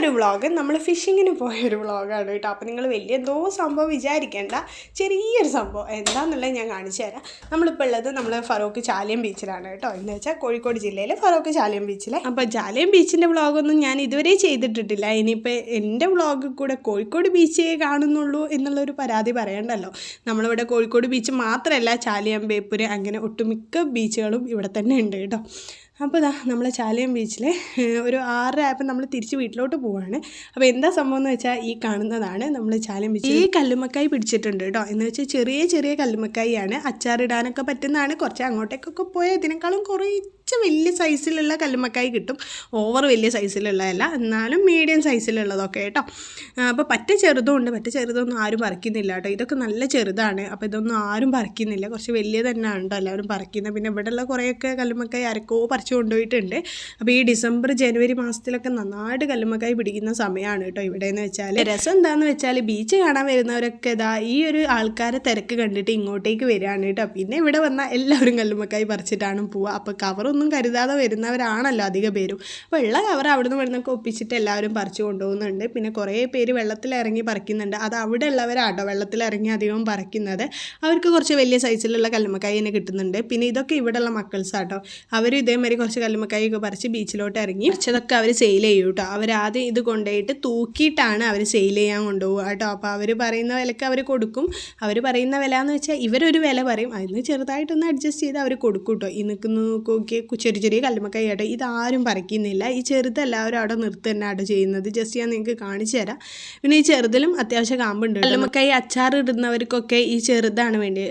ഇന്നൊരു വ്ളോഗ്. നമ്മൾ ഫിഷിങ്ങിന് പോയൊരു വ്ളോഗാണ് കേട്ടോ. അപ്പോൾ നിങ്ങൾ വലിയ എന്തോ സംഭവം വിചാരിക്കേണ്ട. ചെറിയൊരു സംഭവം. എന്താണെന്നുള്ളത് ഞാൻ കാണിച്ചു തരാം. നമ്മളിപ്പോൾ ഉള്ളത് നമ്മൾ ഫറോക്ക് ചാലിയം ബീച്ചിലാണ് കേട്ടോ. എന്ന് വെച്ചാൽ കോഴിക്കോട് ജില്ലയിലെ ഫറോക്ക് ചാലിയം ബീച്ചിലെ. അപ്പോൾ ചാലിയം ബീച്ചിന്റെ വ്ളോഗൊന്നും ഞാൻ ഇതുവരെ ചെയ്തിട്ടിട്ടില്ല. ഇനിയിപ്പോൾ എന്റെ വ്ളോഗ് കൂടെ കോഴിക്കോട് ബീച്ചേ കാണുന്നുള്ളൂ എന്നുള്ളൊരു പരാതി പറയണ്ടല്ലോ. നമ്മളിവിടെ കോഴിക്കോട് ബീച്ച് മാത്രമല്ല ചാലിയം ബേപ്പൂര് അങ്ങനെ ഒട്ടുമിക്ക ബീച്ചുകളും ഇവിടെ തന്നെ ഉണ്ട് കേട്ടോ. അപ്പോൾ ഇതാ നമ്മൾ ചാലിയം ബീച്ചിൽ ഒരു ആറര ആയപ്പോൾ നമ്മൾ തിരിച്ച് വീട്ടിലോട്ട് പോവാണ്. അപ്പോൾ എന്താ സംഭവം എന്ന് വെച്ചാൽ ഈ കാണുന്നതാണ് നമ്മൾ ചാലിയം ബീച്ച് ഈ കല്ലുമക്കായി പിടിച്ചിട്ടുണ്ട് കേട്ടോ. എന്ന് വെച്ചാൽ ചെറിയ ചെറിയ കല്ലുമക്കായിയാണ്. അച്ചാറിടാനൊക്കെ പറ്റുന്നതാണ്. കുറച്ച് അങ്ങോട്ടേക്കൊക്കെ പോയാൽ ഇതിനേക്കാളും കുറച്ച് വലിയ സൈസിലുള്ള കല്ലുമക്കായി കിട്ടും. ഓവർ വലിയ സൈസിലുള്ളതല്ല എന്നാലും മീഡിയം സൈസിലുള്ളതൊക്കെ കേട്ടോ. അപ്പോൾ പറ്റ ചെറുതും ഉണ്ട് പറ്റ ചെറുതൊന്നും ആരും പറിക്കുന്നില്ല കേട്ടോ. ഇതൊക്കെ നല്ല ചെറുതാണ്. അപ്പോൾ ഇതൊന്നും ആരും പറിക്കുന്നില്ല. കുറച്ച് വലിയ തന്നെയാണ് കേട്ടോ എല്ലാവരും പറിക്കുന്നത്. പിന്നെ ഇവിടെയുള്ള കുറേയൊക്കെ കല്ലുമക്കായി അരക്കോ പറിച്ചു കൊണ്ടുപോയിട്ടുണ്ട്. അപ്പോൾ ഈ ഡിസംബർ ജനുവരി മാസത്തിലൊക്കെ നന്നായിട്ട് കല്ലുമക്കായി പിടിക്കുന്ന സമയമാണ് കേട്ടോ ഇവിടെ എന്ന് വെച്ചാൽ രസം എന്താണെന്ന് വെച്ചാൽ ബീച്ച് കാണാൻ വരുന്നവരൊക്കെ ഇതാ ഈ ഒരു ആൾക്കാരെ തിരക്ക് കണ്ടിട്ട് ഇങ്ങോട്ടേക്ക് വരികയാണ് കേട്ടോ. പിന്നെ ഇവിടെ വന്നാൽ എല്ലാവരും കല്ലുമക്കായി പറിച്ചിട്ടാണ് പോവുക അപ്പോൾ കവറൊന്നും കരുതാതെ വരുന്നവരാണല്ലോ അധിക പേരും. ഉള്ള കവർ അവിടുന്ന് ഇവിടുന്നൊക്കെ ഒപ്പിച്ചിട്ട് എല്ലാവരും പറിച്ചു കൊണ്ടുപോകുന്നുണ്ട്. പിന്നെ കുറേ പേര് വെള്ളത്തിലിറങ്ങി പറിക്കുന്നുണ്ട്. അത് അവിടെ ഉള്ളവരാട്ടോ വെള്ളത്തിൽ ഇറങ്ങി അധികം പറിക്കുന്നത്. അവർക്ക് കുറച്ച് വലിയ സൈസിലുള്ള കല്ലുമക്കായി തന്നെ കിട്ടുന്നുണ്ട്. പിന്നെ ഇതൊക്കെ ഇവിടെയുള്ള മക്കൾസ് ആട്ടോ അവർ ഇതേമാതിരി കുറച്ച് കല്ലുമക്കായി ഒക്കെ പറിച്ച് ബീച്ചിലോട്ട് ഇറങ്ങി കുറച്ചതൊക്കെ അവർ സെയിൽ ചെയ്യും കേട്ടോ. അവർ ആദ്യം ഇത് കൊണ്ടുപോയിട്ട് തൂക്കിയിട്ടാണ് അവർ സെയിൽ ചെയ്യാൻ കൊണ്ടുപോകുക കേട്ടോ. അപ്പോൾ അവർ പറയുന്ന വിലക്ക് അവർ കൊടുക്കും. അവർ പറയുന്ന വില എന്ന് വെച്ചാൽ ഇവരൊരു വില പറയും. അതിന് ചെറുതായിട്ടൊന്ന് അഡ്ജസ്റ്റ് ചെയ്ത് അവർ കൊടുക്കും കേട്ടോ. ഈ നിൽക്കുന്ന നോക്കി ചെറിയ ചെറിയ കല്ലുമക്കായിട്ട് ഇതാരും പറിക്കുന്നില്ല. ഈ ചെറുത് എല്ലാവരും അവിടെ നിർത്തി തന്നെ ചെയ്യുന്നത്. ജസ്റ്റ് ഞാൻ നിങ്ങൾക്ക് കാണിച്ചു തരാം. പിന്നെ ഈ ചെറുതിലും അത്യാവശ്യം കാമ്പുണ്ട് കല്ലുമക്കായി അച്ചാർ ഇടുന്നവർക്കൊക്കെ ഈ ചെറുതാണ് വേണ്ടി.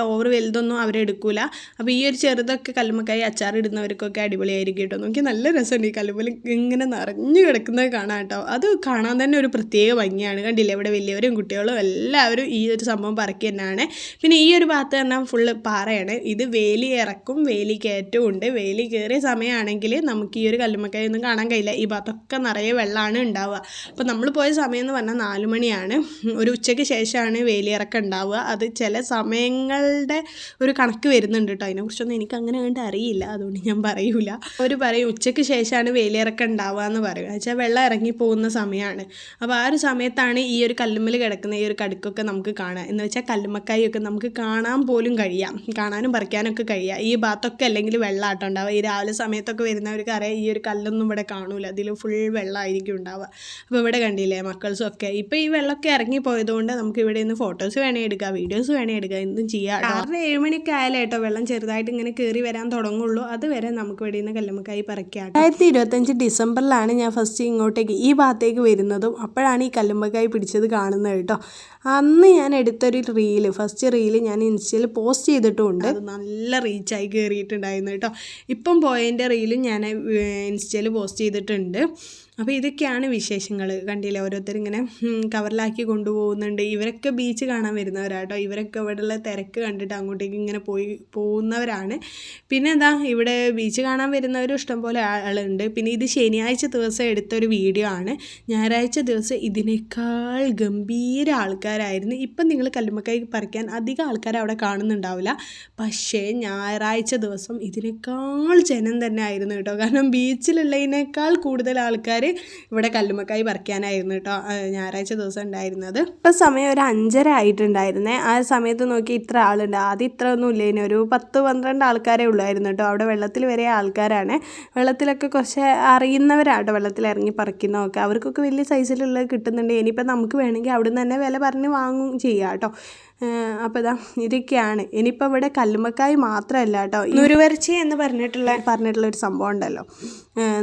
ഓവർ വലുതൊന്നും അവരെടുക്കൂല അപ്പോൾ ഈ ഒരു ചെറുതൊക്കെ കല്ലുമക്കായി അച്ചാർ ഇടുന്നവർക്കൊക്കെ അടിപൊളിയായിരിക്കും കേട്ടോ. നോക്കി നല്ല രസമുണ്ട് ഈ കല്ലുമ്മൽ ഇങ്ങനെ നിറഞ്ഞു കിടക്കുന്നത് കാണാം കേട്ടോ. അത് കാണാൻ തന്നെ ഒരു പ്രത്യേക ഭംഗിയാണ്. കണ്ടില്ലേ? ഇവിടെ വലിയവരും കുട്ടികളും എല്ലാവരും ഈ ഒരു സംഭവം പറക്കി തന്നെയാണ്. പിന്നെ ഈ ഒരു ഭാഗത്ത് തന്നെ ഫുള്ള് പാറയാണ്. ഇത് വേലി ഇറക്കും വേലി കയറ്റവും ഉണ്ട്. വേലി കയറിയ സമയമാണെങ്കിൽ നമുക്ക് ഈ ഒരു കല്ലുമ്മക്കായൊന്നും കാണാൻ കഴിയില്ല. ഈ ഭാഗത്തൊക്കെ നിറയെ വെള്ളമാണ് ഉണ്ടാവുക. അപ്പോൾ നമ്മൾ പോയ സമയം എന്ന് പറഞ്ഞാൽ നാല് മണിയാണ്. ഒരു ഉച്ചയ്ക്ക് ശേഷമാണ് വേലിയിറക്കം ഉണ്ടാവുക. അത് ചില സമയങ്ങളുടെ ഒരു കണക്ക് വരുന്നുണ്ട് കേട്ടോ. അതിനെക്കുറിച്ചൊന്നും എനിക്ക് അങ്ങനെ കണ്ട് അറിയില്ല. അതുകൊണ്ട് ഞാൻ പറയൂല. അവർ പറയും ഉച്ചയ്ക്ക് ശേഷമാണ് വേലിയിറക്കം ഉണ്ടാവുക എന്ന് പറയും. വെച്ചാൽ വെള്ളം ഇറങ്ങി പോകുന്ന സമയമാണ് അപ്പോൾ ആ ഒരു സമയത്താണ് ഈ ഒരു കല്ലുമ്മൽ കിടക്കുന്ന ഈ ഒരു കടുക്കൊക്കെ നമുക്ക് കാണാം എന്ന് വെച്ചാൽ കല്ലുമ്മക്കായൊക്കെ നമുക്ക് കാണാൻ പോലും കഴിയാം. കാണാനും പറിക്കാനൊക്കെ കഴിയാം. ഈ ഭാഗത്തൊക്കെ അല്ലെങ്കിൽ വെള്ളമാട്ടം ഉണ്ടാവുക. ഈ രാവിലെ സമയത്തൊക്കെ വരുന്നവർക്ക് അറിയാം ഈ ഒരു കല്ലൊന്നും ഇവിടെ കാണൂല. അതിൽ ഫുൾ വെള്ളമായിരിക്കും ഉണ്ടാവുക. അപ്പോൾ ഇവിടെ കണ്ടില്ലേ മക്കൾസും ഒക്കെ ഇപ്പോൾ ഈ വെള്ളമൊക്കെ ഇറങ്ങി പോയതുകൊണ്ട് നമുക്ക് ഇവിടെ നിന്ന് ഫോട്ടോസ് വേണേ എടുക്കാം വീഡിയോസ് വേണേ എടുക്കാം. എന്തും ചെയ്യാം ആറ് ഏഴ് മണിയൊക്കെ ആയാലേ കേട്ടോ വെള്ളം ചെറുതായിട്ട് ഇങ്ങനെ കയറി വരാൻ തുടങ്ങുള്ളൂ. അതുവരെ നമുക്ക് ഇവിടെ നിന്ന് കല്ലുമ്മക്കായി പറിക്കാം രണ്ടായിരത്തി ഇരുപത്തഞ്ച് ഡിസംബറിലാണ് ഞാൻ ഫസ്റ്റ് ഇങ്ങോട്ടേക്ക് ഈ ഭാഗത്തേക്ക് വരുന്നതും അപ്പോഴാണ് ഈ കല്ലുമ്മക്കായി പിടിച്ചത് കാണുന്നത് കേട്ടോ. അന്ന് ഞാൻ എടുത്തൊരു റീൽ ഫസ്റ്റ് റീൽ ഞാൻ ഇൻസ്റ്റയിൽ പോസ്റ്റ് ചെയ്തിട്ടുമുണ്ട്. അത് നല്ല റീച്ചായി കയറിയിട്ടുണ്ടായിരുന്നു കേട്ടോ. ഇപ്പം പോയതിന്റെ റീലും ഞാൻ ഇൻസ്റ്റയിൽ പോസ്റ്റ് ചെയ്തിട്ടുണ്ട്. അപ്പോൾ ഇതൊക്കെയാണ് വിശേഷങ്ങൾ കണ്ടില്ലേ? ഓരോരുത്തർ ഇങ്ങനെ കവറിലാക്കി കൊണ്ടുപോകുന്നുണ്ട്. ഇവരൊക്കെ ബീച്ച് കാണാൻ വരുന്നവരാട്ടോ. ഇവരൊക്കെ ഇവിടെയുള്ള തിരക്ക് കണ്ടിട്ട് അങ്ങോട്ടേക്ക് ഇങ്ങനെ പോയി പോകുന്നവരാണ്. പിന്നെ എന്താ ഇവിടെ ബീച്ച് കാണാൻ വരുന്നവരും ഇഷ്ടംപോലെ ആളുണ്ട്. പിന്നെ ഇത് ശനിയാഴ്ച ദിവസം എടുത്തൊരു വീഡിയോ ആണ്. ഞായറാഴ്ച ദിവസം ഇതിനേക്കാൾ ഗംഭീര ആൾക്കാരായിരുന്നു. ഇപ്പം നിങ്ങൾ കല്ലുമ്മക്കായി പറിക്കാൻ അധികം ആൾക്കാർ അവിടെ കാണുന്നുണ്ടാവില്ല. പക്ഷേ ഞായറാഴ്ച ദിവസം ഇതിനേക്കാൾ ജനം തന്നെ ആയിരുന്നു കേട്ടോ. കാരണം ബീച്ചിലുള്ളതിനേക്കാൾ കൂടുതൽ ആൾക്കാർ ഇവിടെ കല്ലുമ്മക്കായി പറിക്കാനായിരുന്നു കേട്ടോ ഞായറാഴ്ച ദിവസം ഉണ്ടായിരുന്നത്. ഇപ്പം സമയം ഒരു അഞ്ചര ആയിട്ടുണ്ടായിരുന്നേ. ആ സമയത്ത് നോക്കി ഇത്ര ആളുണ്ട്. ആദ്യം ഇത്ര ഒന്നും ഇല്ല ഇനി ഒരു പത്ത് പന്ത്രണ്ട് ആൾക്കാരെ ഉള്ളായിരുന്നു കേട്ടോ. അവിടെ വെള്ളത്തിൽ വരെ ആൾക്കാരാണ്. വെള്ളത്തിലൊക്കെ കുറച്ച് അറിയുന്നവരാണ് കേട്ടോ വെള്ളത്തിൽ ഇറങ്ങി പറിക്കുന്നതൊക്കെ. അവർക്കൊക്കെ വലിയ സൈസിലുള്ളത് കിട്ടുന്നുണ്ട്. ഇനിയിപ്പോൾ നമുക്ക് വേണമെങ്കിൽ അവിടെ നിന്ന് തന്നെ വില പറഞ്ഞ് വാങ്ങും ചെയ്യാം കേട്ടോ. അപ്പോൾ ഇതാ ഇതൊക്കെയാണ് ഇനിയിപ്പോൾ ഇവിടെ കല്ലുമ്മക്കായി മാത്രമല്ല കേട്ടോ. നുരുവരച്ചി എന്ന് പറഞ്ഞിട്ടുള്ള പറഞ്ഞിട്ടുള്ള ഒരു സംഭവം ഉണ്ടല്ലോ.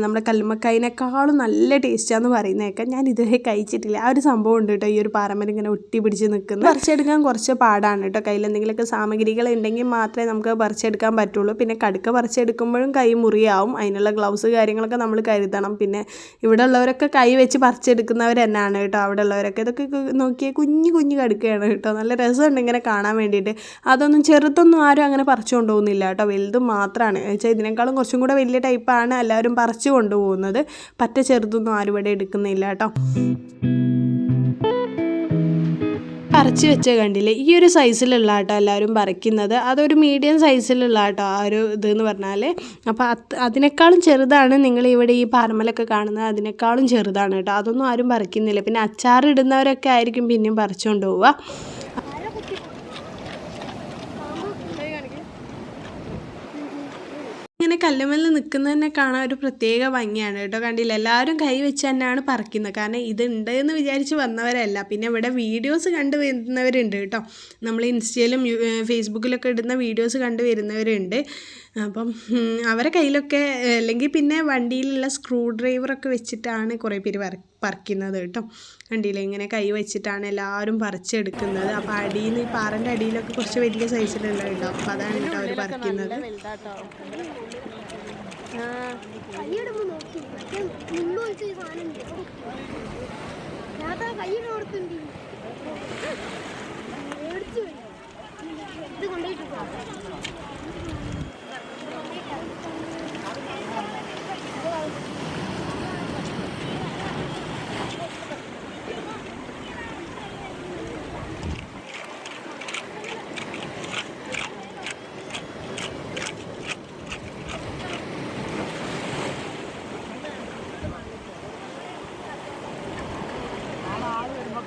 നമ്മുടെ കല്ലുമ്മക്കായിനേക്കാളും നല്ല ടേസ്റ്റാന്ന് പറയുന്നതൊക്കെ ഞാൻ ഇതുവരെ കഴിച്ചിട്ടില്ല. ആ ഒരു സംഭവം ഉണ്ട് കേട്ടോ. ഈ ഒരു പാറമേൽ ഇങ്ങനെ ഒട്ടി പിടിച്ച് നിൽക്കുന്നത് പറിച്ചെടുക്കാൻ കുറച്ച് പാടാണ് കേട്ടോ. കയ്യിൽ എന്തെങ്കിലുമൊക്കെ സാമഗ്രികൾ ഉണ്ടെങ്കിൽ മാത്രമേ നമുക്ക് പറിച്ചെടുക്കാൻ പറ്റുള്ളൂ. പിന്നെ കടുക്ക പറിച്ചെടുക്കുമ്പോഴും കൈ മുറിയാവും. അതിനുള്ള ഗ്ലൗസ് കാര്യങ്ങളൊക്കെ നമ്മൾ കരുതണം. പിന്നെ ഇവിടെ ഉള്ളവരൊക്കെ കൈ വെച്ച് പറിച്ചെടുക്കുന്നവർ തന്നെയാണ് കേട്ടോ. അവിടെ ഉള്ളവരൊക്കെ ഇതൊക്കെ നോക്കിയാൽ കുഞ്ഞു കുഞ്ഞു കടുക്കുകയാണ് കേട്ടോ. നല്ല രസമുണ്ട് ഇങ്ങനെ കാണാൻ വേണ്ടിയിട്ട്. അതൊന്നും ചെറുതൊന്നും ആരും അങ്ങനെ പറിച്ചു കൊണ്ടുപോകുന്നില്ല കേട്ടോ. വലുതും മാത്രമാണ് വെച്ചാൽ ഇതിനേക്കാളും കുറച്ചും കൂടെ വലിയ ടൈപ്പാണ് എല്ലാവരും പറിച്ചു കൊണ്ടുപോകുന്നത്. പറ്റ ചെറുതൊന്നും ആരും ഇവിടെ എടുക്കുന്നില്ല കേട്ടോ. പറിച്ച് വെച്ച കണ്ടില്ലേ? ഈ ഒരു സൈസിലുള്ള കേട്ടോ എല്ലാവരും പറിക്കുന്നത്. അതൊരു മീഡിയം സൈസിലുള്ള കേട്ടോ ആ ഒരു എന്ന് പറഞ്ഞാൽ അപ്പോൾ അത് അതിനേക്കാളും ചെറുതാണ് നിങ്ങൾ ഇവിടെ ഈ പാർമലൊക്കെ കാണുന്നത്. അതിനേക്കാളും ചെറുതാണ് കേട്ടോ. അതൊന്നും ആരും പറിക്കുന്നില്ല. പിന്നെ അച്ചാറിടുന്നവരൊക്കെ ആയിരിക്കും പിന്നെയും പറിച്ചുകൊണ്ട് പോവുക ഇങ്ങനെ കല്ലുമല്ല നിൽക്കുന്നതന്നെ കാണാൻ ഒരു പ്രത്യേക ഭംഗിയാണ് കേട്ടോ. കണ്ടില്ല? എല്ലാവരും കൈ വെച്ച് തന്നെയാണ് പറിക്കുന്നത്. കാരണം ഇതുണ്ട് എന്ന് വിചാരിച്ച് വന്നവരല്ല. പിന്നെ ഇവിടെ വീഡിയോസ് കണ്ടു വരുന്നവരുണ്ട് കേട്ടോ. നമ്മൾ ഇൻസ്റ്റയിലും ഫേസ്ബുക്കിലൊക്കെ ഇടുന്ന വീഡിയോസ് കണ്ടു വരുന്നവരുണ്ട്. അപ്പം അവരെ കയ്യിലൊക്കെ അല്ലെങ്കിൽ പിന്നെ വണ്ടിയിലുള്ള സ്ക്രൂ ഡ്രൈവറൊക്കെ വെച്ചിട്ടാണ് കുറേ പേര് പറി പറിക്കുന്നത് കേട്ടോ. കണ്ടില്ലേ? ഇങ്ങനെ കൈ വെച്ചിട്ടാണ് എല്ലാവരും പറിച്ചെടുക്കുന്നത്. അപ്പോൾ അടിയിൽ നിന്ന് ഈ പാറന്റെ അടിയിലൊക്കെ കുറച്ച് വലിയ സൈസിലുള്ള ഉണ്ടാവും അപ്പോൾ അതാണ് കേട്ടോ അവർ പറിക്കുന്നത്. ഇത് നോക്കി മറ്റേ മുന്നോട്ട് സാധനം ഞാൻ കൈയുടെ ഓർത്തുണ്ട് മേടിച്ചു പോയി ഇത് കൊണ്ടുപോയിട്ട്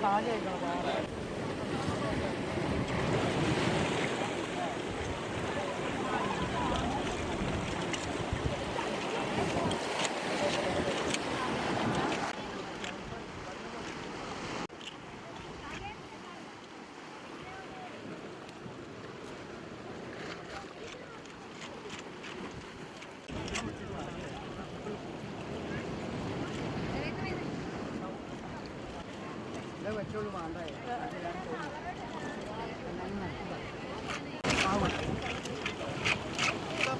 പോ.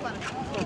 പറിച്ചോളൂ,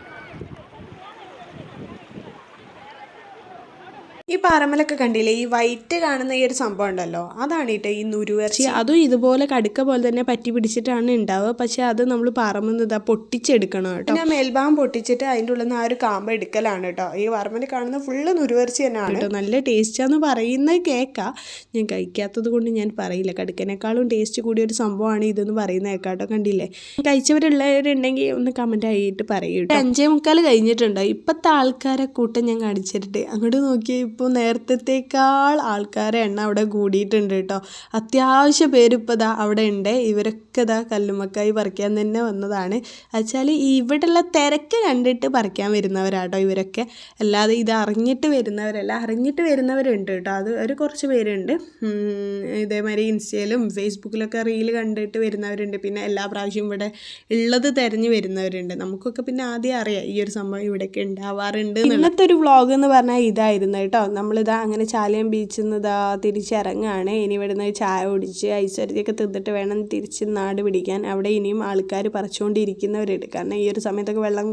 പാറമലൊക്കെ കണ്ടില്ലേ? ഈ വൈറ്റ് കാണുന്ന ഈ ഒരു സംഭവം ഉണ്ടല്ലോ. അതാണ് കേട്ടോ ഈ നുരുവർച്ചി. അതും ഇതുപോലെ കടുക്ക പോലെ തന്നെ പറ്റി പിടിച്ചിട്ടാണ് ഉണ്ടാവുക. പക്ഷെ അത് നമ്മൾ പാറമെന്ന് ഇതാ പൊട്ടിച്ചെടുക്കണം കേട്ടോ. പിന്നെ മേൽഭാഗം പൊട്ടിച്ചിട്ട് അതിന്റെ ഉള്ളിൽ നിന്ന് ആ ഒരു കാമ്പ് എടുക്കലാണ് കേട്ടോ. ഈ പാറമല കാണുന്ന ഫുള്ള് നുരുവർച്ചി തന്നെയാണ്. കേട്ടോ നല്ല ടേസ്റ്റാന്ന് പറയുന്നത് കേൾക്കാം ഞാൻ കഴിക്കാത്തത് കൊണ്ട് ഞാൻ പറയില്ല. കടുക്കനേക്കാളും ടേസ്റ്റ് കൂടിയ ഒരു സംഭവമാണ് ഇതെന്ന് പറയുന്ന കേൾക്കാട്ടോ കേട്ടോ. കണ്ടില്ലേ? കഴിച്ചവരുള്ളവരുണ്ടെങ്കിൽ ഒന്ന് കമന്റ് ആയിട്ട് പറയൂ അഞ്ചേ മുക്കാൽ കഴിഞ്ഞിട്ടുണ്ടോ? ഇപ്പോഴത്തെ ആൾക്കാരെ കൂട്ടം ഞാൻ കാണിച്ചിട്ട് അങ്ങോട്ട് നോക്കിയാൽ ഇപ്പോൾ നേരത്തേക്കാൾ ആൾക്കാരെ എണ്ണ അവിടെ കൂടിയിട്ടുണ്ട് കേട്ടോ. അത്യാവശ്യം പേര് ഇപ്പോൾ ഇതാ അവിടെ ഉണ്ട്. ഇവരൊക്കെ ഇതാ കല്ലുമ്മക്കായി പറിക്കാൻ തന്നെ വന്നതാണ്. വെച്ചാൽ ഇവിടെയുള്ള തിരക്ക് കണ്ടിട്ട് പറിക്കാൻ വരുന്നവരാട്ടോ ഇവരൊക്കെ. അല്ലാതെ ഇത് അറിഞ്ഞിട്ട് വരുന്നവരല്ല അറിഞ്ഞിട്ട് വരുന്നവരുണ്ട് കേട്ടോ. അത് ഒരു കുറച്ച് പേരുണ്ട്. ഇതേമാതിരി ഇൻസ്റ്റയിലും ഫേസ്ബുക്കിലൊക്കെ റീൽ കണ്ടിട്ട് വരുന്നവരുണ്ട്. പിന്നെ എല്ലാ പ്രാവശ്യവും ഇവിടെ ഉള്ളത് തിരഞ്ഞു വരുന്നവരുണ്ട്. നമുക്കൊക്കെ പിന്നെ ആദ്യം അറിയാം ഈ ഒരു സംഭവം ഇവിടെയൊക്കെ ഉണ്ടാവാറുണ്ട് ഇന്നത്തെ ഒരു വ്ളോഗ് എന്ന് പറഞ്ഞാൽ ഇതായിരുന്നു കേട്ടോ. നമ്മളിതാ അങ്ങനെ ചാലിയം ബീച്ചിൽ നിന്ന് തിരിച്ചിറങ്ങുകയാണ് ഇനി ഇവിടുന്ന് ചായ കുടിച്ച് ഐശ്വര്യയൊക്കെ തിന്നിട്ട് വേണം തിരിച്ച് നാട് പിടിക്കാൻ. അവിടെ ഇനിയും ആൾക്കാർ പറിച്ചുകൊണ്ടിരിക്കുന്നവരുണ്ട് കാരണം ഈ ഒരു സമയത്തൊക്കെ വെള്ളം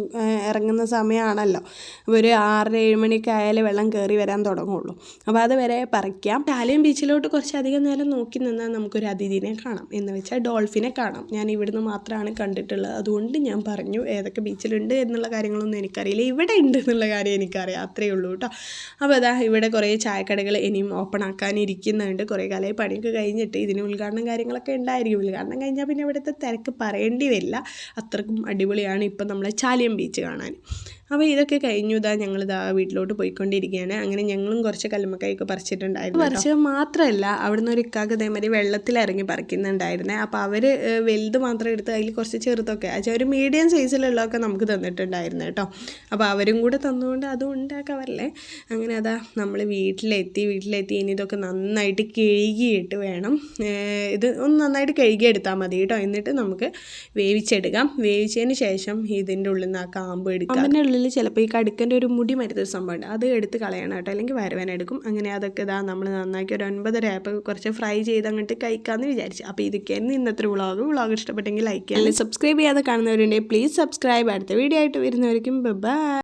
ഇറങ്ങുന്ന സമയമാണല്ലോ അപ്പോൾ ഒരു ആറര ഏഴ് മണിയൊക്കെ ആയാലേ വെള്ളം കയറി വരാൻ തുടങ്ങുള്ളൂ. അപ്പോൾ അത് വരെ പറിക്കാം. ചാലിയം ബീച്ചിലോട്ട് കുറച്ചധികം നേരം നോക്കി നിന്നാൽ നമുക്കൊരു അതിഥിനെ കാണാം. എന്ന് വെച്ചാൽ ഡോൾഫിനെ കാണാം. ഞാൻ ഇവിടുന്ന് മാത്രമാണ് കണ്ടിട്ടുള്ളത്. അതുകൊണ്ട് ഞാൻ പറഞ്ഞു ഏതൊക്കെ ബീച്ചിലുണ്ട് എന്നുള്ള കാര്യങ്ങളൊന്നും എനിക്കറിയില്ല. ഇവിടെ ഉണ്ട് എന്നുള്ള കാര്യം എനിക്കറിയാം. അത്രയേ ഉള്ളൂ കേട്ടോ. അപ്പോൾ അതാ ഇവിടെ കുറേ ചായക്കടകൾ ഇനിയും ഓപ്പൺ ആക്കാനിരിക്കുന്നുണ്ട്. കുറേ കാലമായി പണിയൊക്കെ കഴിഞ്ഞിട്ട് ഇതിന് ഉദ്ഘാടനം കാര്യങ്ങളൊക്കെ ഉണ്ടായിരിക്കും. ഉദ്ഘാടനം കഴിഞ്ഞാൽ പിന്നെ ഇവിടുത്തെ തിരക്ക് പറയേണ്ടി വരില്ല. അത്രക്കും അടിപൊളിയാണ് ഇപ്പം നമ്മളെ ചാലിയം ബീച്ച് കാണാൻ. അപ്പോൾ ഇതൊക്കെ കഴിഞ്ഞു ഇതാ ഞങ്ങൾ ഇതാ വീട്ടിലോട്ട് പോയിക്കൊണ്ടിരിക്കുകയാണ്. അങ്ങനെ ഞങ്ങളും കുറച്ച് കല്ലുമ്മക്കായൊക്കെ പറിച്ചിട്ടുണ്ടായിരുന്നു പറിച്ചത് മാത്രമല്ല അവിടുന്ന് ഒരു ഇക്കാക്ക് ഇതേമാതിരി വെള്ളത്തിൽ ഇറങ്ങി പറിക്കുന്നുണ്ടായിരുന്നേ. അപ്പോൾ അവർ വലുത് മാത്രം എടുത്ത് അതിൽ കുറച്ച് ചെറുതൊക്കെ അച്ഛാ ഒരു മീഡിയം സൈസിലുള്ളതൊക്കെ നമുക്ക് തന്നിട്ടുണ്ടായിരുന്നു കേട്ടോ. അപ്പോൾ അവരും കൂടെ തന്നുകൊണ്ട് അതും ഉണ്ടാക്കാവല്ലേ? അങ്ങനെ അതാ നമ്മൾ വീട്ടിലെത്തി വീട്ടിലെത്തി ഇനി ഇതൊക്കെ നന്നായിട്ട് കഴുകിയിട്ട് വേണം. ഇത് ഒന്ന് നന്നായിട്ട് കഴുകി കഴുകിയെടുത്താൽ മതി കേട്ടോ. എന്നിട്ട് നമുക്ക് വേവിച്ചെടുക്കാം. വേവിച്ചതിന് ശേഷം ഇതിന്റെ ഉള്ളിൽ നിന്ന് ആ കാമ്പ് എടുക്കാം. അതിന്റെ ഉള്ളിൽ ഉള്ളിൽ ചിലപ്പോൾ ഈ കടുക്കന്റെ ഒരു മുടി മരുന്നൊരു സംഭവമുണ്ട്. അത് എടുത്ത് കളയണം കേട്ടോ. അല്ലെങ്കിൽ വരവേന എടുക്കും. അങ്ങനെ അതൊക്കെ ഇതാ നമ്മൾ നന്നാക്കി ഒരു ഒൻപതര ആയപ്പോൾ കുറച്ച് ഫ്രൈ ചെയ്ത് അങ്ങോട്ട് കഴിക്കാമെന്ന് വിചാരിച്ചു. അപ്പോൾ ഇതൊക്കെയായിരുന്നു ഇന്നത്തെ വ്ളോഗ്. വ്ളോഗ് ഇഷ്ടപ്പെട്ടെങ്കിൽ ലൈക്ക് ചെയ്യാൻ സബ്സ്ക്രൈബ് ചെയ്യാതെ കാണുന്നവരുണ്ടെങ്കിൽ പ്ലീസ് സബ്സ്ക്രൈബ് അടുത്ത വീഡിയോ ആയിട്ട് വരുന്നവർക്കും ബൈ